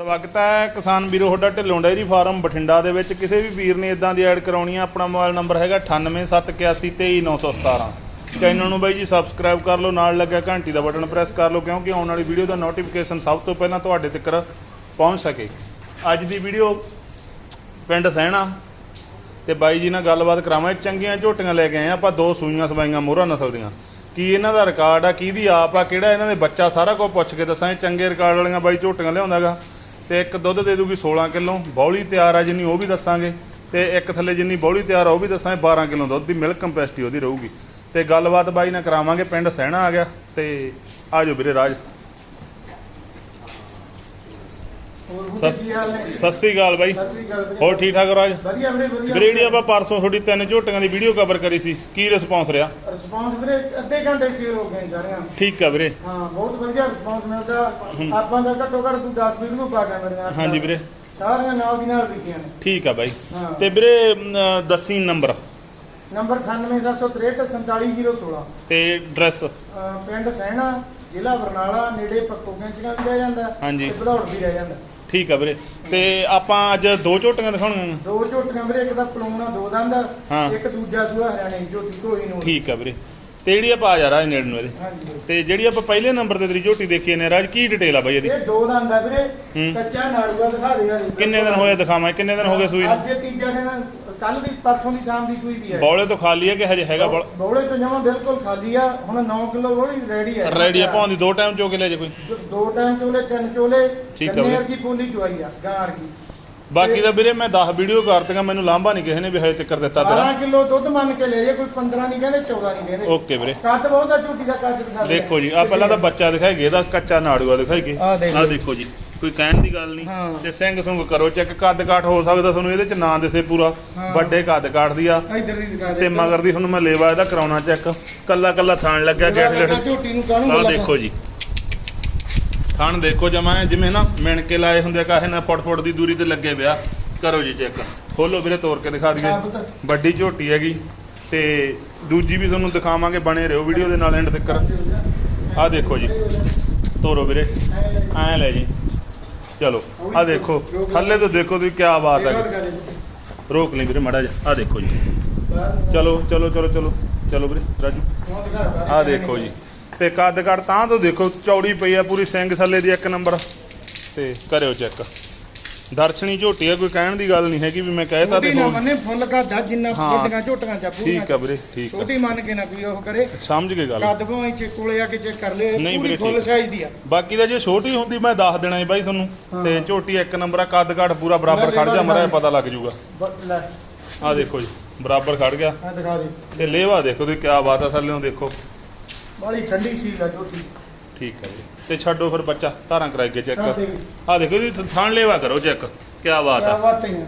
ਸਵਾਗਤ ਹੈ ਕਿਸਾਨ ਵੀਰੋ, ਤੁਹਾਡਾ ਢਿੱਲੋਂ ਡੇਅਰੀ ਫਾਰਮ ਬਠਿੰਡਾ ਦੇ ਵਿੱਚ। ਕਿਸੇ ਵੀ ਵੀਰ ਨੇ ਇਦਾਂ ਦੀ ਐਡ ਕਰਾਉਣੀ ਆ, ਆਪਣਾ ਮੋਬਾਈਲ ਨੰਬਰ ਹੈਗਾ 9871823917 ਚੈਨਲ ਨੂੰ ਬਾਈ ਜੀ ਸਬਸਕ੍ਰਾਈਬ ਕਰ ਲਓ, ਨਾਲ ਲੱਗਿਆ ਘੰਟੀ ਦਾ ਬਟਨ ਪ੍ਰੈਸ ਕਰ ਲਓ, ਕਿਉਂਕਿ ਆਉਣ ਵਾਲੀ ਵੀਡੀਓ ਦਾ ਨੋਟੀਫਿਕੇਸ਼ਨ ਸਭ ਤੋਂ ਪਹਿਲਾਂ ਤੁਹਾਡੇ ਤੱਕ ਪਹੁੰਚ ਸਕੇ। ਅੱਜ ਦੀ ਵੀਡੀਓ ਪਿੰਡ ਸਹਿਣਾ ਤੇ ਬਾਈ ਜੀ ਨਾਲ ਗੱਲਬਾਤ ਕਰਾਵਾਂ ਚੰਗੀਆਂ ਝੋਟੀਆਂ ਲੈ ਕੇ ਆਏ ਆ, ਆਪਾਂ ਦੋ ਸੂਈਆਂ ਸਵਾਈਆਂ ਮੋਹਰਾ ਨਸਲ ਦੀਆਂ। ਕੀ ਇਹਨਾਂ ਦਾ ਰਿਕਾਰਡ ਆ ਕਿਹਦੀ ਆਪ ਆ, ਕਿਹੜਾ ਇਹਨਾਂ ਦੇ ਬੱਚਾ, ਸਾਰਾ ਕੁਝ ਪੁੱਛ ਕੇ ਦੱਸਾਂ ਇਹ ਚੰਗੇ ਰਿਕਾਰਡ ਵਾਲੀਆਂ ਬਾਈ ਝੋਟੀਆਂ ਲਿਆਉਂਦਾਗਾ ਤੇ ਇੱਕ ਦੁੱਧ ਦੇ ਦੂਗੀ 16 ਕਿਲੋ, ਬੌਲੀ ਤਿਆਰ ਆ ਜਿੰਨੀ ਉਹ ਵੀ ਦੱਸਾਂਗੇ, ਤੇ ਇੱਕ ਥੱਲੇ ਜਿੰਨੀ ਬੌਲੀ ਤਿਆਰ ਆ ਉਹ ਵੀ ਦੱਸਾਂਗੇ 12 ਕਿਲੋ ਦੁੱਧ ਦੀ ਮਿਲਕ ਕੰਪੈਸਿਟੀ ਉਹਦੀ ਰਹੂਗੀ। ਤੇ ਗੱਲਬਾਤ ਬਾਈ ਨਾਲ ਕਰਾਵਾਂਗੇ, ਪਿੰਡ ਸਹਿਣਾ ਆ ਗਿਆ, ਤੇ ਆਜੋ ਵੀਰੇ ਰਾਜ। ਹੋਰ ਵੀਰੇ ਸਸ- ਕੀ ਹਾਲ ਨੇ? ਸਤਿ ਸ੍ਰੀ ਅਕਾਲ ਬਾਈ। ਸਤਿ ਸ੍ਰੀ ਅਕਾਲ ਵੀਰੇ। ਹੋਰ ਠੀਕ ਠਾਕ ਹੋ ਰਾਜ? ਵਧੀਆ ਵੀਰੇ ਵਧੀਆ ਵੀਰੇ ਜਿਹੜੀ ਆਪਾਂ ਪਰਸੋਂ ਤੁਹਾਡੀ ਤਿੰਨ ਝੋਟੀਆਂ ਦੀ ਵੀਡੀਓ ਕਵਰ ਕਰੀ ਸੀ ਕੀ ਰਿਸਪੌਂਸ ਰਿਹਾ? ਰਿਸਪੌਂਸ ਵੀਰੇ ਅੱਧੇ ਘੰਟੇ ਸੇਲ ਹੋ ਗਏ ਸਾਰਿਆਂ ਠੀਕ ਆ ਵੀਰੇ। ਹਾਂ ਬਹੁਤ ਵਧੀਆ ਰਿਸਪੌਂਸ ਮਿਲਦਾ। ਆਪਾਂ ਦਾ ਘੱਟੋ ਘੱਟ ਤੂੰ 10 ਵੀਡੀਓ ਪਾ ਕੇ ਮੇਰੀਆਂ ਹਾਂਜੀ ਵੀਰੇ। ਸਾਰੀਆਂ ਨਾਲ ਦੀ ਨਾਲ ਵਿਕੀਆਂ ਨੇ। ਠੀਕ ਆ ਬਾਈ। ਹਾਂ। ਤੇ ਵੀਰੇ ਅਮ, ਦੱਸੀ ਨੰਬਰ। ਨੰਬਰ 9873647016 ਤੇ ਐਡਰੈਸ ਅਹ ਪਿੰਡ ਸਹਿਣਾ ਜ਼ਿਲ੍ਹਾ ਬਰਨਾਲਾ ਨੇੜੇ ਪੱਕੋ ਕੈਂਚੀਆਂ ਵੀ ਰਹਿ ਜਾਂਦਾ। ਹਾਂਜੀ। ਤੇ ਭਦੌੜ ਵੀ ਰਹਿ ਜਾਂਦਾ। ਠੀਕ ਆ ਵੀਰੇ। ਤੇ ਆਪਾਂ ਅੱਜ ਦੋ ਝੋਟੀਆਂ ਦਿਖਾਉਣੀਆਂ ਦੋ ਝੋਟੀਆਂ ਵੀਰੇ ਇੱਕ ਤਾਂ ਪਲੂਣਾ ਦੋ ਦੰਦ ਹਾਂ। ਇੱਕ ਦੂਜਾ ਦੂਆ ਹਰਿਆਣੇ ਝੋਟੀ ਕੋਈ ਨੂੰ। ਠੀਕ ਆ ਵੀਰੇ। ਤੇ ਜਿਹੜੀ ਆਪਾਂ ਆ ਜਾ ਰਾਜ ਨੇੜ ਨੂੰ ਇਹਦੇ ਹਾਂਜੀ। ਤੇ ਜਿਹੜੀ ਆਪਾਂ ਪਹਿਲੇ ਨੰਬਰ ਤੇ ਤੇਰੀ ਝੋਟੀ ਦੇਖੀ ਨੇ ਰਾਜ ਕੀ ਡਿਟੇਲ ਆ ਬਾਈ ਇਹਦੀ? ਇਹ ਦੋ ਦੰਦ ਆ ਵੀਰੇ। ਹੂੰ। ਕੱਚਾ ਨਾੜੂਆ ਦਿਖਾ ਦੇ ਯਾਰ। ਕਿੰਨੇ ਦਿਨ ਹੋਏ ਦਿਖਾਵਾਂ ਕਿੰਨੇ ਦਿਨ ਹੋ ਗਏ ਸੂਈ ਨੂੰ? ਅੱਜ ਇਹ ਤੀਜਾ ਦਿਨ ਕੱਲ ਦੀ ਪਰਸੋਂ ਦੀ ਸ਼ਾਮ ਦੀ ਸੂਈ ਵੀ ਹੈ। ਬੌਲੇ ਤੋਂ ਖਾਲੀ ਹੈ ਕਿ ਹਜੇ ਹੈਗਾ ਬੌਲ ਬੌਲੇ ਤੋਂ ਜਮਾ ਬਿਲਕੁਲ ਖਾਲੀ ਆ। ਹੁਣ 9 ਕਿਲੋ ਬੋਲੀ ਰੈਡੀ ਹੈ। ਰੈਡੀ ਆ ਪਾਉਣ ਦੀ ਦੋ ਟਾਈਮ ਚੋ ਕੇ ਲੈ ਜੇ ਕੋਈ। ਦੋ ਟਾਈਮ ਚੋਲੇ ਤਿੰਨ ਚੋਲੇ ਠੀਕ ਆ ਪੋਲੀ ਚੁਆਈ ਆ ਗਾਰ ਕੀ ਬਾਕੀ ਦਾ ਵੀਰੇ ਮੈਂ 10 ਵੀਡੀਓ ਕਰਤੀਆਂ ਮੈਨੂੰ ਲਾਂਭਾ ਨਹੀਂ ਕਿਸੇ ਨੇ ਵੀ ਹਜੇ ਤੱਕ ਦਿੱਤਾ 12 ਤੇਰਾ ਕਿਲੋ ਦੁੱਧ ਮੰਨ ਕੇ ਲੈ ਜੇ ਕੋਈ 15 ਨਹੀਂ ਕਹਿੰਦੇ 14 ਨਹੀਂ ਕਹਿੰਦੇ। ਓਕੇ ਵੀਰੇ। ਕੱਦ ਬਹੁਤ ਆ ਝੂਟੀ ਦਾ ਕੱਦ ਦਿਖਾ ਦੇ। ਦੇਖੋ ਜੀ ਆ ਪਹਿਲਾਂ ਤਾਂ ਬੱਚਾ ਦਿਖਾਈਏ ਇਹਦਾ ਕੱਚਾ ਨਾੜੂਆ ਦਿਖਾਈਏ ਆਹ ਦੇਖ। ਦੇਖੋ ਜੀ। ਕੋਈ ਕਹਿਣ ਦੀ ਗੱਲ ਨਹੀਂ। ਤੇ ਸਿੰਘ ਸੁੰਗ ਕਰੋ ਚੈੱਕ ਕੱਦ ਕਾਠ ਹੋ ਸਕਦਾ ਤੁਹਾਨੂੰ ਇਹਦੇ ਚ ਨਾਂ ਦਿਸੇ ਪੂਰਾ। ਵੱਡੇ ਕੱਦ ਕਾਠ ਦੀ ਆ। ਤੇ ਮਗਰ ਦੀ ਤੁਹਾਨੂੰ ਮੈਂ ਲੇਵਾ ਇਹਦਾ ਕਰਾਉਣਾ ਚੈੱਕ ਕੱਲਾ ਕੱਲਾ ਥਾਣ ਲੱਗਿਆ ਨੂੰ ਕਾਹਨੂੰ ਆ? ਦੇਖੋ ਜੀ। ਥਾਣ ਦੇਖੋ ਜਮਾ ਜਿਵੇਂ ਨਾ ਮਿਣ ਕੇ ਲਾਏ ਹੁੰਦੇ ਕਾਹੇ ਨਾ ਫੁੱਟ ਫੁੱਟ ਦੀ ਦੂਰੀ ਤੇ ਲੱਗੇ ਪਿਆ। ਕਰੋ ਜੀ ਚੈੱਕ ਖੋਲੋ ਵੀਰੇ ਤੋੜ ਕੇ ਦਿਖਾ ਦਈਏ। ਵੱਡੀ ਝੋਟੀ ਹੈਗੀ। ਤੇ ਦੂਜੀ ਵੀ ਤੁਹਾਨੂੰ ਦਿਖਾਵਾਂਗੇ ਬਣੇ ਰਹੋ ਵੀਡੀਓ ਦੇ ਨਾਲ ਐਂਡ ਤੱਕ ਆ ਦੇਖੋ ਜੀ। ਤੋਰੋ ਵੀਰੇ। ਐ ਲੈ ਜੀ। ਚਲੋ ਆ ਦੇਖੋ, ਥੱਲੇ ਤੋਂ ਦੇਖੋ ਤੁਸੀਂ ਕੀ ਬਾਤ ਹੈ। ਰੋਕ ਲਈ ਵੀਰੇ, ਮੜਾ ਜਾ ਆ ਦੇਖੋ ਜੀ। ਚਲੋ ਚਲੋ ਚਲੋ ਚਲੋ ਚਲੋ ਵੀਰੇ, ਰਾਜੂ। ਹੁਣ ਆ ਦੇਖੋ ਜੀ। ਤੇ ਕੱਦ ਕੱਦ ਤਾਂ ਤੋਂ ਦੇਖੋ, ਚੌੜੀ ਪਈ ਆ ਪੂਰੀ, ਸਿੰਘ ਥੱਲੇ ਦੀ ਇੱਕ ਨੰਬਰ। ਤੇ ਕਰਿਓ ਚੈੱਕ। ਦਰਸ਼ਨੀ ਝੋਟੀ ਆ ਕੋਈ ਕਹਿਣ ਦੀ ਗੱਲ ਨਹੀਂ ਹੈਗੀ ਵੀ ਮੈਂ ਕਹਿ ਤਾ ਛੋਟੀ ਨਾ ਮੰਨੇ ਫੁੱਲ ਕਾਦਾ ਜਿੰਨਾ ਹਾਂ। ਵੱਡੀਆਂ ਝੋਟੀਆਂ ਚ ਪੂਰੀਆਂ ਠੀਕ ਆ ਵੀਰੇ ਠੀਕ ਆ। ਛੋਟੀ ਮੰਨ ਕੇ ਨਾ ਕੋਈ ਉਹ ਕਰੇ। ਸਮਝ ਗਏ ਗੱਲ ਕੱਦ ਭਾਵੇਂ ਚੇ ਕੋਲੇ ਆ ਕੇ ਚੈੱਕ ਕਰ ਨਹੀਂ ਪੂਰੀ ਫੁੱਲ ਠੀਕ। ਸਾਈਜ਼ ਦੀ ਆ। ਬਾਕੀ ਦਾ ਜੇ ਛੋਟੀ ਹੁੰਦੀ ਮੈਂ ਦੱਸ ਦੇਣਾ ਸੀ ਬਾਈ ਤੁਹਾਨੂੰ। ਹਾਂ। ਤੇ ਝੋਟੀ ਇੱਕ ਨੰਬਰ ਆ ਕੱਦ ਕੱਦ ਪੂਰਾ ਬਰਾਬਰ ਖੜ ਜਾ ਮਰਾ ਪਤਾ ਲੱਗ ਬ- ਲੈ। ਆ ਦੇਖੋ ਜੀ ਬਰਾਬਰ ਖੜ ਗਿਆ। ਆ ਦਿਖਾ ਦੇ। ਤੇ ਲੇਵਾ ਦੇਖੋ ਤੁਸੀਂ ਕੀ ਬਾਤ ਆ ਥੱਲੇੋਂ ਦੇਖੋ। ਬਾਲੀ ਠੰਡੀ ਸੀ ਲਾ ਝੋਟੀ। ਠੀਕ ਹੈ ਜੀ। ਤੇ ਛੱਡੋ ਫਿਰ ਬੱਚਾ ਧਾਰਾਂ ਕਰਾਈ ਕੇ ਚੈੱਕ। ਆ ਦੇਖੋ ਜੀ ਥਾਣ ਲੇਵਾ ਕਰੋ ਚੈੱਕ ਕੀ ਬਾਤ ਆ। ਬਾਤ ਹੈ।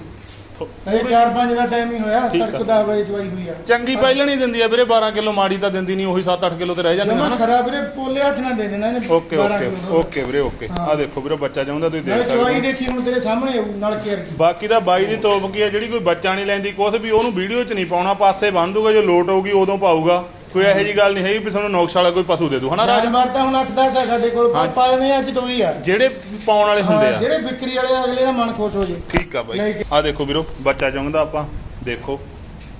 ਇਹ 4-5 ਦਾ ਟਾਈਮ ਹੀ ਹੋਇਆ। ਤੜਕ ਦਾ ਵਜੇ ਜਵਾਈ ਹੋਈ ਆ। ਚੰਗੀ ਪਹਿਲਾਂ ਨਹੀਂ ਦਿੰਦੀ ਆ ਵੀਰੇ 12 ਕਿਲੋ ਮਾੜੀ ਤਾਂ ਦਿੰਦੀ ਨਹੀਂ ਉਹੀ 7-8 ਕਿਲੋ ਤੇ ਰਹਿ ਜਮਾ ਹਨਾ। ਖਰਾਬ ਰੇ ਪੋਲੇ ਹੱਥ ਨਾਲ ਦੇ ਦੇਣਾ ਇਹਨੇ ਓਕੇ 12 ਓਕੇ। ਓਕੇ ਵੀਰੇ ਓਕੇ। ਆ ਦੇਖੋ ਵੀਰੇ ਬੱਚਾ ਚਾਹੁੰਦਾ ਤੁਸੀਂ ਦੇਖ ਸਕਦੇ ਜਵਾਈ ਹੋ। ਦੇਖੀ ਹੁਣ ਤੇਰੇ ਸਾਹਮਣੇ ਨਾਲ ਬਾਕੀ ਦਾ ਬਾਈ ਦੀ ਤੋਪ ਕੀ ਆ ਜਿਹੜੀ ਕੋਈ ਬੱਚਾ ਨਹੀਂ ਲੈਂਦੀ ਕੁਛ ਵੀ ਉਹਨੂੰ ਵੀਡੀਓ 'ਚ ਨਹੀਂ ਪਾਉਣਾ ਪਾਸੇ ਬੰਨ ਦੂਗਾ ਜੋ ਲੋਟ ਹੋਊਗੀ ਉਦੋਂ ਪਾਊਗਾ। ਕੋਈ ਇਹੋ ਜੀ ਗੱਲ ਨਹੀਂ ਹੈਗੀ ਵੀ ਤੁਹਾਨੂੰ ਨੌਕਸ ਵਾਲਾ ਕੋਈ ਪਸ਼ੂ ਦੇ ਦੂ ਹਨਾ ਰਾਜ? ਤਾਂ ਹੁਣ 8-10 ਆ ਸਾਡੇ ਕੋਲ। ਪਰ ਪਾਏ ਨੇ ਅੱਜ ਦੋ ਹੀ ਆ। ਜਿਹੜੇ ਪਾਉਣ ਵਾਲੇ ਹੁੰਦੇ ਹਾਂ, ਆ ਜਿਹੜੇ ਵਿਕਰੀ ਵਾਲੇ ਆ, ਅਗਲੇ ਦਾ ਮਨ ਖੁਸ਼ ਹੋ ਜੇ। ਠੀਕ ਆ ਬਾਈ। ਨਹੀਂ ਆ ਦੇਖੋ ਵੀਰੋ ਬੱਚਾ ਚਾਹੁੰਦਾ ਆਪਾਂ ਦੇਖੋ।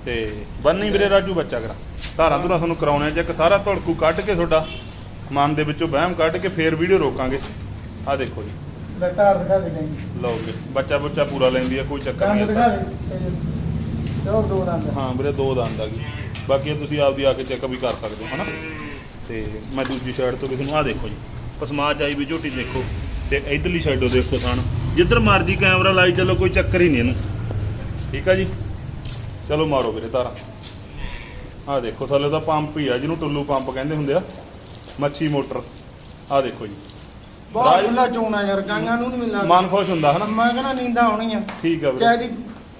ਤੇ ਬੰਨੀ ਵੀਰੇ ਰਾਜੂ ਬੱਚਾ ਕਰਾ। ਧਾਰਾਂ ਧੁਰਾਂ ਤੁਹਾਨੂੰ ਕਰਾਉਣੇ ਚੈੱਕ ਸਾਰਾ ਧੜਕੂ ਕੱਢ ਕੇ ਤੁਹਾਡਾ ਮਨ ਦੇ ਵਿੱਚੋਂ ਵਹਿਮ ਕੱਢ ਕੇ ਫੇਰ ਵੀਡੀਓ ਰੋਕਾਂਗੇ। ਆ ਦੇਖੋ ਜੀ। ਲੈ ਦਿਖਾ ਦੇ ਨਹੀਂ ਲਓ ਵੀਰੇ ਬੱਚਾ ਬੱਚਾ ਪੂਰਾ ਲੈਂਦੀ ਆ ਕੋਈ ਚੱਕਰ ਦੰਦ ਨਹੀਂ ਦਿਖਾ ਐਸਾ। ਦੇ ਦੰਦ ਹਾਂ ਵੀਰੇ ਦੋ ਦੰਦ ਆ ਗਈ ਬਾਕੀ ਇਹ ਤੁਸੀਂ ਆਪਦੀ ਆ ਕੇ ਚੈੱਕ ਵੀ ਕਰ ਸਕਦੇ ਹੋ ਹਨਾ? ਤੇ ਮੈਂ ਦੂਜੀ ਸਾਈਡ ਤੋਂ ਵੀ ਤੁਹਾਨੂੰ ਆ ਦੇਖੋ ਜੀ ਪਸਮਾਜ ਆਈ ਵੀ ਝੋਟੀ ਦੇਖੋ ਤੇ ਇਧਰਲੀ ਸਾਈਡੋਂ ਦੇਖੋ ਥਣ ਜਿੱਧਰ ਮਰਜ਼ੀ ਕੈਮਰਾ ਲਾਈ ਚੱਲੋ ਕੋਈ ਚੱਕਰ ਹੀ ਨਹੀਂ ਇਹਨੂੰ। ਠੀਕ ਆ ਜੀ? ਚਲੋ ਮਾਰੋ ਵੀਰੇ ਤਾਰਾ। ਆ ਦੇਖੋ ਥੱਲੇ ਦਾ ਪੰਪ ਹੀ ਆ ਜਿਹਨੂੰ ਟੁੱਲੂ ਪੰਪ ਕਹਿੰਦੇ ਹੁੰਦੇ ਆ ਮੱਛੀ ਮੋਟਰ। ਆ ਦੇਖੋ ਜੀ। ਬਹੁਤ ਖੁੱਲਾ ਚੋਣਾ ਯਾਰ ਗਾਂਗਾ ਨੂੰ ਨਹੀਂ ਮਿਲਦਾ ਮਨ ਖੁਸ਼ ਹੁੰਦਾ ਹਨਾ? ਮੈਂ ਕਹਿੰਦਾ ਨੀਂਦਾਂ ਆਉਣੀਆਂ। ਠੀਕ ਆ ਵੀਰੇ। ਚਾਹੇ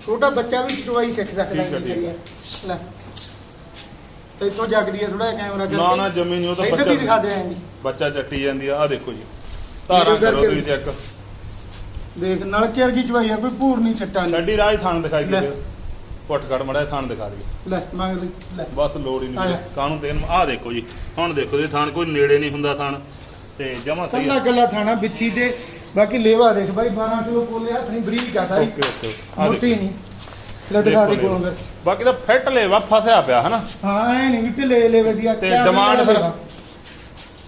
ਛੋਟਾ ਬੱਚਾ ਵੀ ਚਵਾਈ ਸਿੱਖ ਸਕਦਾ ਠੀਕ ਆ, ਕੀ ਠੀਕ ਆ। ਕਰੀਏ। ਲੈ। ਤੇ ਜਗਦੀ ਹੈ ਥੋੜਾ ਜਿਹਾ ਕੈਮਰਾ ਨਾ ਨਾ ਜਮੀ ਨਹੀਂ ਉਹ ਤਾਂ ਇੱਧਰ ਦੀ ਦਿਖਾ ਬੱਚਾ ਦੇ ਆਂ ਜੀ। ਬੱਚਾ ਚੱਟੀ ਜਾਂਦੀ ਆ ਆ ਦੇਖੋ ਜੀ। ਧਾਰਾਂ ਕਰੋ ਕਰਕੇ ਤੁਸੀਂ ਚੈੱਕ। ਦੇਖ ਨਲਕੇ ਵਰਗੀ ਚਵਾਈ ਆ ਕੋਈ ਭੂਰ ਨਹੀਂ ਛੱਟਾ ਨਹੀਂ ਲੱਡੀ ਰਾਜ ਥਾਣ ਦਿਖਾਈ। ਦੇ ਪੁੱਟ ਕੱਢ ਮੜਾ ਥਾਣ ਦਿਖਾ ਦਈਏ ਲੈ ਮੰਗ ਲਈ ਲੈ। ਬਸ ਲੋੜ ਹੀ ਆ ਨਹੀਂ। ਕਾਹਨੂੰ ਦੇਣ ਆਹ ਦੇਖੋ ਜੀ। ਹੁਣ ਦੇਖੋ ਜੀ ਥਾਣ ਕੋਈ ਨੇੜੇ ਨਹੀਂ ਹੁੰਦਾ ਥਾਣ। ਤੇ ਜਮਾ ਸਹੀ ਕੱਲਾ ਆ। ਕੱਲਾ ਥਾਣਾ ਬਿੱਥੀ ਤੇ ਬਾਕੀ ਲੇਵਾ ਦੇਖ ਬਾਈ 12 ਕਿਲੋ ਕੋਲੇ ਹੱਥ ਨਹੀਂ ਬਰੀਕ ਆ ਸਾਰੀ ਓਕੇ ਆ ਨਹੀਂ। ਲੈ ਦਿਖਾ ਦੇ ਦੇਖੋ ਕੋਲੋਂ ਲੇਵਾ। ਬਾਕੀ ਤਾਂ ਫਿੱਟ ਲੈਵਾ ਫਸਿਆ ਪਿਆ ਹਨਾ? ਹਾਂ ਐ ਨਹੀਂ ਢਿੱਲੇ ਲੈ ਵਧੀਆ ਤੇ demand ਫਿਰ?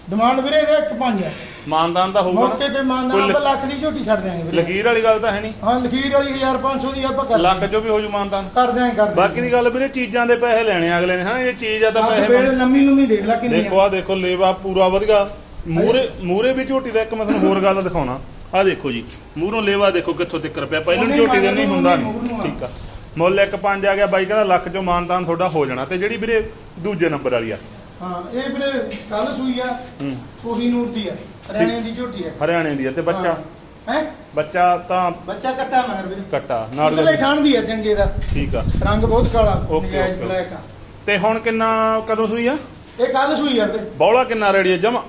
ਡਿਮਾਂਡ ਵੀਰੇ ਇਹਦੇ ਇੱਕ ਪੰਜ ਹੈ ਮਾਨਦਾਨ ਤਾਂ ਹੋਊਗਾ ਮੌਕੇ ਤੇ ਮੰਨ ਕੋਈ ਆਪਾਂ ਲੱਖ ਦੀ ਝੋਟੀ ਛੱਡ ਦਿਆਂਗੇ ਵੀਰੇ। ਲਕੀਰ ਵਾਲੀ ਗੱਲ ਤਾਂ ਹੈ ਨਹੀਂ। ਹਾਂ ਲਖੀਰ ਵਾਲੀ 1500 ਦੀ ਆਪਾਂ ਕਰ ਲੱਖ ਚੋਂ ਵੀ ਹੋ ਜੂ ਮਾਨਦਾਨ। ਕਰ ਦਿਆਂਗੇ ਕਰ ਬਾਕੀ ਦੀ ਗੱਲ ਵੀਰੇ ਚੀਜ਼ਾਂ ਦੇ ਪੈਸੇ ਲੈਣੇ ਅਗਲੇ ਨੇ ਹਾਂ ਇਹ ਚੀਜ਼ ਆ ਤਾਂ ਪੈਸੇ ਬਣ- ਲੰਮੀ ਲੰਮੀ ਦੇਖ ਲੈ ਕਿੰਨੀ ਦੇਖੋ ਆ ਦੇਖੋ ਲੇਵਾ ਪੂਰਾ ਵਧੀਆ। ਮੂਰੇ ਮੂਰੇ ਵੀ ਝੋਟੀ ਦਾ ਇੱਕ ਮੈਂ ਤੁਹਾਨੂੰ ਹੋਰ ਗੱਲ ਦਿਖਾਉਣਾ। ਆ ਦੇਖੋ ਜੀ ਮੂਹਰੋਂ ਲੇਵਾ ਦੇਖੋ ਕਿੱਥੋਂ ਤੱਕ ਪਿਆ ਪਹਿਲਾਂ ਉਹਨੇ ਝੋਟੀ ਦੇ ਮੰਨ ਨਹੀਂ ਲਓ, ਹੁੰਦਾ ਉਹਨੇ ਨਹੀਂ ਮੂਹਰੋਂ ਆ। ਠੀਕ ਆ। ਮੁੱਲ ਇੱਕ ਪੰਜ ਆ ਗਿਆ ਬਾਈ ਕਹਿੰਦਾ ਲੱਖ ਚੋਂ ਮਾਨਦਾਨ ਤੁਹਾਡਾ ਹੋ ਜਾਣਾ। ਤੇ ਜਿਹੜੀ ਵੀਰੇ ਦੂਜੇ ਨੰਬਰ ਵਾਲੀ ਆ। ਹਾਂ ਇਹ ਵੀਰੇ ਕੱਲ ਸੂਈ ਆ ਹੂੰ। ਕੋਹੀ ਨੂਰ ਦੀ ਹੈ ਰਹਿਣੇ ਦੀ ਝੋਟੀ ਹੈ ਹਰਿਆਣੇ ਦੀ ਆ ਤੇ ਬੱਚਾ? ਹੈ। ਬੱਚਾ ਤਾਂ ਬੱਚਾ ਕੱਟਾ ਮਗਰ ਵੀਰੇ। ਕੱਟਾ ਨਾਲ ਉਤਲੇ ਖਾਣ ਦੀ ਹੈ ਚੰਗੇ ਦਾ। ਠੀਕ ਆ। ਰੰਗ ਬਹੁਤ ਕਾਲਾ ਓਕੇ, ਨਜਾਇਜ਼ ਓਕੇ। ਬਲੈਕ ਆ। ਤੇ ਹੁਣ ਕਿੰਨਾ ਕਦੋਂ ਸੂਈ ਆ? ਇਹ ਕੱਲ ਸੂਈ ਆ ਵੀਰੇ। ਬੌਲਾ ਕਿੰਨਾ ਰੈਡੀ ਆ? ਜਮਾ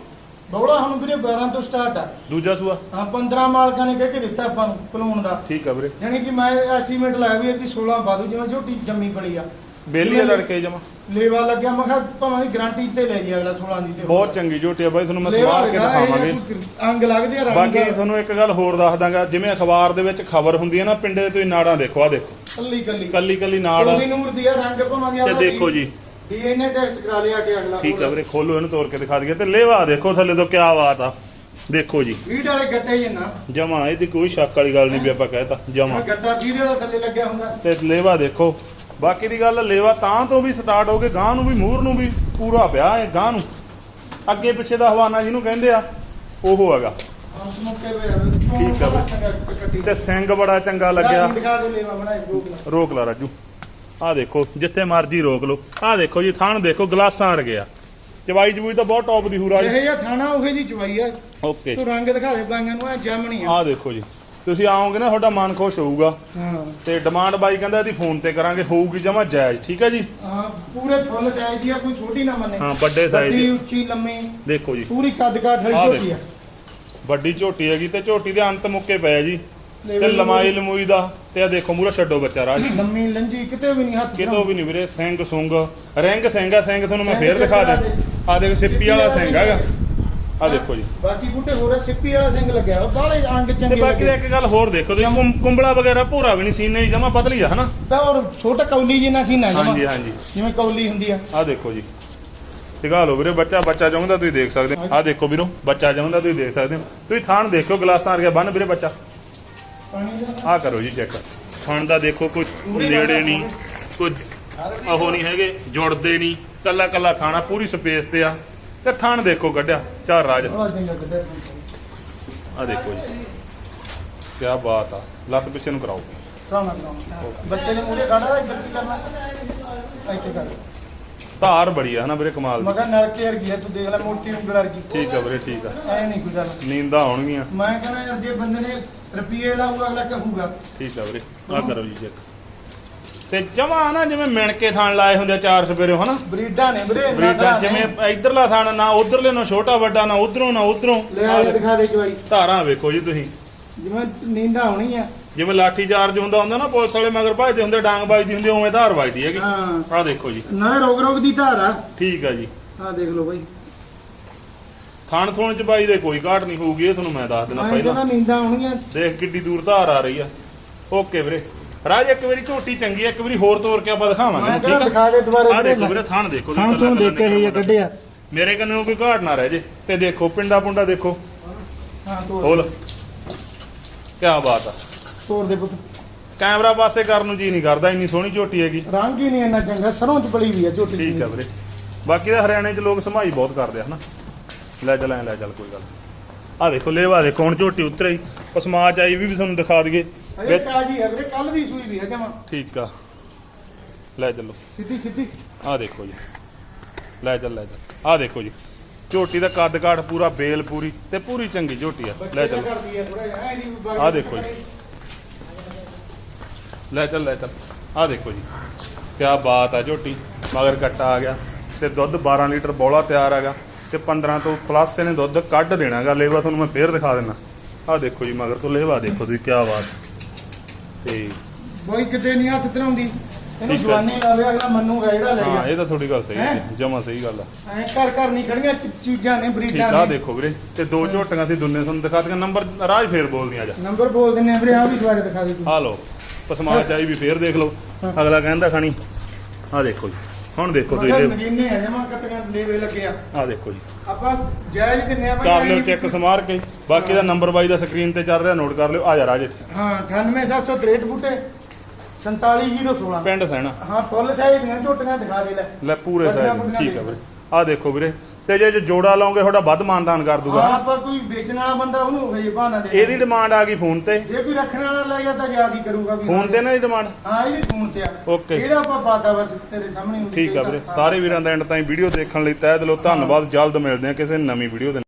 ਬੌਲਾ ਹੁਣ ਵੀਰੇ 12 ਤੋਂ ਸਟਾਰਟ ਆ। ਦੂਜਾ ਸੂਆ? ਹਾਂ 15 ਮਾਲਕਾਂ ਨੇ ਕਹਿ ਕੇ ਦਿੱਤਾ ਆਪਾਂ ਨੂੰ ਪਲੂਣ ਦਾ। ਠੀਕ ਆ ਵੀਰੇ। ਯਾਨੀ ਕਿ ਮੈਂ ਐਸਟੀਮੇਟ ਲਾਇਆ ਵੀ ਇਹਦੀ 16 ਬਾਦੂ ਜਿਵੇਂ ਝੋਟੀ ਜੰਮੀ ਪੜੀ ਆ। ਬੇਲੀ ਆ ਲੜਕੇ ਜਮਾ। ਲੇਵਾ ਲੱਗਿਆ ਮੈਂ ਕਿਹਾ ਭਾਵੇਂ ਦੀ ਗਾਰੰਟੀ ਤੇ ਲੈ ਜੀ ਅਗਲਾ 16 ਦੀ ਤੇ ਬਹੁਤ ਚੰਗੀ ਝੋਟੀ ਆ ਬਾਈ ਤੁਹਾਨੂੰ ਮੈਂ ਸਵਾਰ ਕੇ ਦਿਖਾਵਾਂਗੇ। ਅੰਗ ਲੱਗਦੇ ਆ ਰੰਗ। ਬਾਕੀ ਤੁਹਾਨੂੰ ਇੱਕ ਗੱਲ ਹੋਰ ਦੱਸ ਦਾਂਗਾ ਜਿਵੇਂ ਅਖਬਾਰ ਦੇ ਵਿੱਚ ਖਬਰ ਹੁੰਦੀ ਹੈ ਨਾ ਪਿੰਡੇ ਦੇ ਤੁਸੀਂ ਨਾੜਾਂ ਦੇਖੋ ਆ ਦੇਖੋ। ਕੱਲੀ ਕੱਲੀ। ਕੱਲੀ ਕੱਲੀ ਨਾੜ। ਨੂਰ ਦੀ ਆ ਰੰਗ ਭਾਵੇਂ ਦੀ ਤੇ ਦੇਖੋ ਜੀ। ਡੀਐਨਏ ਟੈਸਟ ਕਰਾ ਲਿਆ ਕਿ ਅਗਲਾ ਠੀਕ ਆ ਵੀਰੇ ਖੋਲੋ ਇਹਨੂੰ ਤੋੜ ਕੇ ਦਿਖਾ ਦਈਏ। ਤੇ ਲੇਵਾ ਦੇਖੋ ਥੱਲੇ ਤੋਂ ਕਿਆ ਬਾਤ ਆ। ਦੇਖੋ ਜੀ। ਵੀਡ ਵਾਲੇ ਗੱਟੇ ਹੀ ਨਾ ਜਮਾ ਇਹਦੀ ਕੋਈ ਸ਼ੱਕ ਵਾਲੀ ਗੱਲ ਨਹੀਂ ਵੀ ਆਪਾਂ ਕਹਿਤਾ। ਜਮਾ। ਗੱਟਾ ਵੀਡ ਵਾਲਾ ਥੱਲੇ ਲੱਗਿਆ ਹੁੰਦਾ। ਤੇ ਲੇਵਾ ਦੇਖੋ। ਬਾਕੀ ਦੀ ਗੱਲ ਲੇਵਾ ਤਾਂ ਤੋਂ ਵੀ ਸਟਾਰਟ ਹੋ ਕੇ ਗਾਂ ਨੂੰ ਵੀ ਮੂਹਰ ਨੂੰ ਵੀ ਪੂਰਾ ਪਿਆ ਹੈ ਗਾਂ ਨੂੰ। ਅੱਗੇ ਪਿੱਛੇ ਦਾ ਹਵਾਨਾ ਜਿਹਨੂੰ ਕਹਿੰਦੇ ਆ ਉਹ ਹੈਗਾ। ਠੀਕ ਆ ਤੇ ਸਿੰਘ ਬੜਾ ਚੰਗਾ ਲੱਗਿਆ। ਰੋਕ ਲਾ ਰਾਜੂ। ਆ ਦੇਖੋ ਜਿੱਥੇ ਮਰਜ਼ੀ ਰੋਕ ਲਓ। ਆ ਦੇਖੋ ਜੀ ਥਣ ਦੇਖੋ ਗਲਾਸਾਂ ਵਰਗੇ ਆ ਚਵਾਈ ਚਬੂਈ ਤਾਂ ਬਹੁਤ ਟੌਪ ਦੀ ਹੂਰਾ ਜੀ। ਇਹ ਜਿਹਾ ਥਾਣਾ ਉਹੇ ਜੀ ਚਵਾਈ ਆ। ਓਕੇ ਤੂੰ ਰੰਗ ਦਿਖਾ ਦੇ ਬਾਈਆਂ ਨੂੰ ਐ ਜਮਣੀ ਆ। ਆ ਦੇਖੋ ਜੀ ਤੁਸੀਂ ਆਓਗੇ ਨਾ ਤੁਹਾਡਾ ਮਨ ਖੁਸ਼ ਹੋਊਗਾ। ਹਾਂ। ਤੇ ਡਿਮਾਂਡ ਬਾਈ ਕਹਿੰਦਾ ਇਹਦੀ ਫੋਨ ਤੇ ਕਰਾਂਗੇ ਹੋਊਗੀ ਜਮਾ ਜਾਇਜ਼ ਠੀਕ ਹੈ ਜੀ? ਹਾਂ ਪੂਰੇ ਫੁੱਲ ਸਾਈਜ਼ ਦੀ ਆ ਕੋਈ ਛੋਟੀ ਨਾ ਮੰਨੇ। ਹਾਂ, ਵੱਡੇ ਵੱਡੀ, ਦੀ। ਉੱਚੀ ਲੰਮੀ। ਦੇਖੋ ਜੀ। ਪੂਰੀ ਕੱਦ ਕਾਠ ਵਾਲੀ ਝੋਟੀ ਆ। ਵੱਡੀ ਝੋਟੀ ਹੈਗੀ ਤੇ ਝੋਟੀ ਦੇ ਅੰਤ ਮੁੱਕੇ ਪਏ ਜੀ। ਤੇ ਲਮਾਈ ਲਮੂਈ ਦਾ ਤੇ ਆ ਦੇਖੋ ਮੂਰਾ ਛੱਡੋ ਬੱਚਾ ਰਾਜ। ਲੰਮੀ ਲੰਜੀ ਕਿਤੇ ਵੀ ਨਹੀਂ ਹੱਥ ਕਿਤੋਂ ਵੀ ਨਹੀਂ ਵੀਰੇ ਸਿੰਘ ਸੁੰਗ। ਰਿੰਗ ਸਿੰਘ ਆ ਸਿੰਘ ਤੁਹਾਨੂੰ ਮੈਂ ਫੇਰ ਦਿਖਾ ਦੇ। ਆ ਦੇਖ ਸਿੱਪੀ ਵਾਲਾ ਸਿੰਘ ਹੈਗਾ। ਆ ਦੇਖੋ ਜੀ। ਬਾਕੀ ਬੂਟੇ ਹੋਰ ਆ, ਸਿੱਪੀ ਵਾਲਾ ਸਿੰਘ ਲੱਗਿਆ ਉਹ ਬਾਹਲੇ ਅੰਗ ਤੇ ਚੰਗੇ ਬਾਕੀ ਦਾ ਇੱਕ ਗੱਲ ਹੋਰ ਦੇਖੋ ਤੁਸੀਂ ਕੁੰ- ਕੁੰਬਲਾ ਵਗੈਰਾ ਭੂਰਾ ਵੀ ਨਹੀਂ ਸੀਨੇ ਹੀ ਜਮਾ ਪਤਲੀ ਆ ਹਨਾ? ਤਾਂ ਔਰ ਛੋਟਾ ਕੌਲੀ ਜਿੰਨਾ ਸੀ ਨਾ ਹਾਂਜੀ ਹਾਂਜੀ। ਜਿਵੇਂ ਕੌਲੀ ਹੁੰਦੀ ਆ। ਆ ਦੇਖੋ ਜੀ। ਦਿਖਾ ਲਓ ਵੀਰੇ ਬੱਚਾ ਬੱਚਾ ਚਾਹੁੰਦਾ ਤੁਸੀਂ ਦੇਖ ਸਕਦੇ ਹੋ। ਆ ਦੇਖੋ ਵੀਰੋ ਬੱਚਾ ਚਾਹੁੰਦਾ ਤੁਸੀਂ ਦੇਖ ਸਕਦੇ ਹੋ। ਤੁਸੀਂ ਥਾਣ ਦੇਖੋ ਗਲਾਸਾਂ ਵਰਗਾ ਬੰਨ ਵੀਰੇ ਬੱਚਾ। ਆ ਕਰੋ ਜੀ ਚੈੱਕ। ਥਣ ਦਾ ਦੇਖੋ ਕੋਈ ਨੇੜੇ ਨਹੀਂ ਕੋਈ ਉਹ ਨਹੀਂ ਹੈਗੇ ਜੁੜਦੇ ਨਹੀਂ ਕੱਲਾ ਕੱਲਾ ਥਾਣਾ ਪੂਰੀ ਸਪੇਸ ਤੇ ਆ। ਤੇ ਥਣ ਦੇਖੋ ਕੱਢਿਆ ਚਾਰ ਰਾਜ। ਆ ਦੇਖੋ ਜੀ। ਕੀ ਬਾਤ ਆ ਲੱਤ ਪਿੱਛੇ ਨੂੰ ਕਰਾਓ। ਰਾਮਾ ਰਾਮਾ ਬੱਚੇ ਨੇ ਮੂਰੇ ਖੜਾ ਇੱਧਰ ਕੀ ਕਰਨਾ? ਇੱਥੇ ਕਰ। ਧਾਰ ਬੜੀ ਆ ਹਨਾ ਵੀਰੇ ਕਮਾਲ ਦੀ। ਮਗਾ ਨਲਕੇ ਵਰਗੀ ਆ ਤੂੰ ਦੇਖ ਲੈ ਮੋਟੀ ਉਂਗਲ ਵਰਗੀ। ਠੀਕ ਆ ਵੀਰੇ ਠੀਕ ਆ। ਐ ਨਹੀਂ ਕੋਈ ਗੱਲ। ਨੀਂਦਾਂ ਆਉਣਗੀਆਂ। ਮੈਂ ਕਹਿੰਦਾ ਯਾਰ ਜੇ ਬੰਦੇ ਨੇ ਰੁਪਏ ਲਾਊਗਾ ਅਗਲਾ ਕਹੂਗਾ। ਠੀਕ ਆ ਵੀਰੇ ਆ ਕਰੋ ਜੀ ਚੈੱਕ ਤੇ ਜਮਾ ਨਾ ਜਿਵੇਂ ਮਿਣ ਕੇ ਥਾਣ ਲਾਏ ਹੁੰਦੇ ਆ ਚਾਰ ਸਪੇਰੇ ਹਨਾ? ਬਰੀਡਾਂ ਨੇ ਵੀਰੇ ਇੰਨਾ ਬਰੀਡਾਂ। ਜਿਵੇਂ ਇਧਰਲਾ ਥਾਣ ਨਾ ਉਧਰਲੇ ਨੂੰ ਛੋਟਾ ਵੱਡਾ ਨਾ ਉਧਰੋਂ ਨਾ ਉਧਰੋਂ। ਲੈ ਆ ਦਿਖਾ ਦੇ ਜਵਾਈ ਧਾਰਾਂ ਵੇਖੋ ਜੀ ਤੁਸੀਂ। ਜਿਵੇਂ ਨੀਂਦਾਂ ਹੋਣੀ ਆ ਜਿਵੇਂ ਲਾਠੀ ਚਾਰਜ ਹੁੰਦਾ ਹੁੰਦਾ ਨਾ ਪੁਲਿਸ ਵਾਲੇ ਮਗਰ ਭਜਦੇ ਹੁੰਦੇ ਡਾਂਗ ਵੱਜਦੀ ਹੁੰਦੀ ਉਵੇਂ ਧਾਰ ਵੱਜਦੀ ਹੈਗੀ। ਹਾਂ। ਆਹ ਦੇਖੋ ਜੀ। ਨਾਲੇ ਰੋਗ ਰੋਗ ਦੀ ਧਾਰ ਆ। ਠੀਕ ਆ ਜੀ। ਆ ਦੇਖ ਲਓ ਬਾਈ। ਥਾਣ ਥੋਣ ਚ ਬਾਈ ਦੇ ਕੋਈ ਘਾਟ ਨਹੀਂ ਹੋਊਗੀ ਇਹ ਤੁਹਾਨੂੰ ਮੈਂ ਦੱਸ ਮੈਂ ਪਹਿਲਾਂ। ਕਹਿੰਦਾ ਨੀਂਦਾਂ ਹੋਣੀਆਂ ਦੇਖ ਕਿੱਡੀ ਦੂਰ ਧਾਰ ਆ ਰਹੀ ਆ। ਓਕੇ ਵੀਰੇ। ਰਾਜ ਇੱਕ ਵਾਰੀ ਝੋਟੀ ਚੰਗੀ ਆ ਇੱਕ ਵਾਰੀ ਹੋਰ ਤੋਰ ਕੇ ਆਪਾਂ ਦਿਖਾਵਾਂਗੇ ਮੈਂ ਆ? ਦਿਖਾ ਦੇ ਦੁਬਾਰੇ ਆਹ ਦੇਖੋ ਵੀਰੇ। ਥਾਣ ਦੇਖੋ ਥਾਂ ਤੋਂ ਦੇਖ ਕੇ ਇਹ ਕੱਢਿਆ। ਮੇਰੇ ਕੰਨੇ ਕੋਈ ਘਾਟ ਨਾ ਰਹਿ ਜੇ। ਤੇ ਦੇਖੋ ਪਿੰਡਾ ਪੁੰਡਾ ਦੇਖੋ। ਹਾਂ ਖੋਲ। ਕੀ ਬਾਤ ਆ। ਤੋੜ ਦੇ ਪੁੱਤ। ਕੈਮਰਾ ਪਾਸੇ ਕਰਨ ਨੂੰ ਜੀ ਨਹੀਂ ਕਰਦਾ ਇੰਨੀ ਸੋਹਣੀ ਝੋਟੀ ਹੈਗੀ। ਰੰਗ ਹੀ ਨਹੀਂ ਇੰਨਾ ਚੰਗਾ ਸਰੋਂ ਚ ਪਲੀ ਵੀ ਆ ਝੋਟੀ। ਠੀਕ ਆ ਵੀਰੇ। ਬਾਕੀ ਤਾਂ ਹਰਿਆਣੇ 'ਚ ਲੋਕ ਸਮਾਈ ਬਹੁਤ ਕਰਦੇ ਆ ਹਨਾ? ਲੈ ਚੱਲ ਐਂ ਲੈ ਚੱਲ ਕੋਈ ਗੱਲ ਆ ਦੇਖੋ ਲੇਵਾ ਦੇਖੋ ਹੁਣ ਝੋਟੀ ਉਤਰ ਆਈ ਉਹ ਸਮਾਜ ਆਈ ਵੀ ਵੀ ਤੁਹਾਨੂੰ ਦਿਖਾ ਦਈਏ। ਅਜੇ ਤਾਜੀ ਹੈ ਵੀਰੇ ਕੱਲ ਦੀ ਸੂਈ ਦੀ ਹੈ ਜਮਾ। ਠੀਕ ਆ। ਲੈ ਚੱਲੋ। ਸਿੱਧੀ ਸਿੱਧੀ। ਆ ਦੇਖੋ ਜੀ। ਲੈ ਚੱਲ ਲੈ ਚੱਲ। ਆ ਦੇਖੋ ਜੀ। ਝੋਟੀ ਦਾ ਕੱਦ ਕਾਠ ਪੂਰਾ ਬੇਲ ਪੂਰੀ ਤੇ ਪੂਰੀ ਚੰਗੀ ਝੋਟੀ ਆ। ਲੈ ਚੱਲੋ। ਆਹ ਦੇਖੋ ਜੀ। ਲੈ ਚੱਲ ਲੈ ਚੱਲ। ਆ ਦੇਖੋ ਜੀ। ਕਿਆ ਬਾਤ ਆ ਝੋਟੀ। ਮਗਰ ਕੱਟਾ ਆ ਗਿਆ ਤੇ ਦੁੱਧ 12 ਲੀਟਰ ਬੋਲਾ ਤਿਆਰ ਹੈਗਾ ਤੇ 15 ਤੋਂ ਪਲੱਸ ਇਹਨੇ ਦੁੱਧ ਕੱਢ ਦੇਣਾਗਾ ਲੇਵਾ ਤੁਹਾਨੂੰ ਮੈਂ ਫੇਰ ਦਿਖਾ ਦਿੰਦਾ ਆ ਦੇਖੋ ਜੀ ਮਗਰ ਤੋਂ ਲੇਵਾ ਦੇਖੋ ਤੁਸੀਂ ਕਿਆ ਬਾਤ। ਤੇ ਬੋਈ ਕਿਤੇ ਨਹੀਂ ਹੱਥ ਧਰਾਉਂਦੀ। ਇਹਨੂੰ ਠੀਕ ਹੈ। ਜਵਾਨੀ ਲਾਵੇ ਅਗਲਾ ਮੰਨੂਗਾ ਜਿਹੜਾ ਲੈ ਹਾਂ ਗਿਆ। ਇਹ ਤਾਂ ਥੋੜੀ ਗੱਲ ਸਹੀ ਹੈ ਹੈਂ? ਜਮਾ ਸਹੀ ਗੱਲ ਆ। ਐ ਘਰ ਘਰ ਨਹੀਂ ਖੜੀਆਂ ਚੀਜ਼ਾਂ ਨੇ ਠੀਕ ਬਰੀਡਾਂ ਆ ਨੇ। ਦੇਖੋ ਵੀਰੇ ਤੇ ਦੋ ਝੋਟੀਆਂ ਸੀ ਦੁੰਨੇ ਤੁਹਾਨੂੰ ਦਿਖਾ ਦਿਆਂ ਨੰਬਰ ਰਾਜ ਫੇਰ ਬੋਲਦੀਆਂ ਜਾ। ਨੰਬਰ ਬੋਲ ਦਿੰਨੇ ਆ ਵੀਰੇ ਆ ਵੀ ਦੁਬਾਰੇ ਦਿਖਾ ਦੇ ਤੂੰ। ਆ ਲਓ ਪਸਮਾ ਚਾਈ ਵੀ ਫੇਰ ਦੇਖ ਲਓ। ਅਗਲਾ ਕਹਿੰਦਾ ਖਾਣੀ। ਆ ਦੇਖੋ ਜੀ। ਹੁਣ ਦੇਖੋ ਤੁਸੀਂ ਮਗਰ ਨਗੀਨੇ ਆ ਜਮਾ ਕੱਟੀਆਂ ਲੇਵੇ ਲੱਗੇ ਆ। ਆ ਦੇਖੋ ਜੀ। ਆਪਾਂ ਜਾਇਜ਼ ਦਿੰਨੇ ਆ ਭਾਈ, ਕਰ ਲਿਓ ਚੈੱਕ ਸਮਾਰ ਕੇ ਬਾਕੀ ਦਾ ਨੰਬਰ ਬਾਈ ਦਾ ਸਕਰੀਨ ਤੇ ਚੱਲ ਰਿਹਾ ਨੋਟ ਕਰ ਲਿਓ। ਆ ਜਾ ਰਾਜ ਇੱਥੇ। ਹਾਂ 98763 ਬੂਟੇ 47016 ਪਿੰਡ ਸੈਣਾ। ਹਾਂ ਫੁੱਲ ਸਾਈਜ਼ ਦੀਆਂ ਝੋਟੀਆਂ ਦਿਖਾ ਦੇ ਲੈ। ਲੈ ਪੂਰੇ ਸਾਈਜ਼ ਠੀਕ ਆ ਵੀਰੇ। ਆ ਦੇਖੋ ਵੀਰੇ ਤੇ ਜੇ ਜੇ ਜੋੜਾ ਲਾਉਂਗੇ ਤੁਹਾਡਾ ਵੱਧ ਮਾਨਦਾਨ ਕਰ ਹਾਂ ਦੂਗਾ ਆਪਾਂ ਕੋਈ ਵੇਚਣ ਵਾਲਾ ਬੰਦਾ ਉਹਨੂੰ ਹੋਈ ਬਹਾਨਾ ਦੇ ਇਹਦੀ ਡਿਮਾਂਡ ਆ ਗਈ ਫੋਨ ਤੇ ਜੇ ਕੋਈ ਰੱਖਣ ਵਾਲਾ ਲੈ ਗਿਆ ਤਾਂ ਯਾਦ ਹੀ ਕਰੂਗਾ ਵੀ ਫੋਨ ਤੇ ਨਾ ਇਹਦੀ ਡਿਮਾਂਡ ਹਾਂ ਇਹਦੇ ਫੋਨ ਤੇ ਆ Okay. ਇਹਦਾ ਆਪਾਂ ਪਾਤਾ ਬਸ ਤੇਰੇ ਸਾਹਮਣੇ ਹੁੰਦੀ ਠੀਕ ਆ। ਵੀਰੇ ਸਾਰੇ ਵੀਰਾਂ ਦਾ ਐਂਡ ਤਾਈਂ ਵੀਡੀਓ ਦੇਖਣ ਲਈ ਤਹਿ ਦਿਲੋਂ ਧੰਨਵਾਦ ਜਲਦ ਮਿਲਦੇ ਆ ਕਿਸੇ ਨਵੀਂ ਵੀਡੀਓ ਦੇ ਨਾਲ।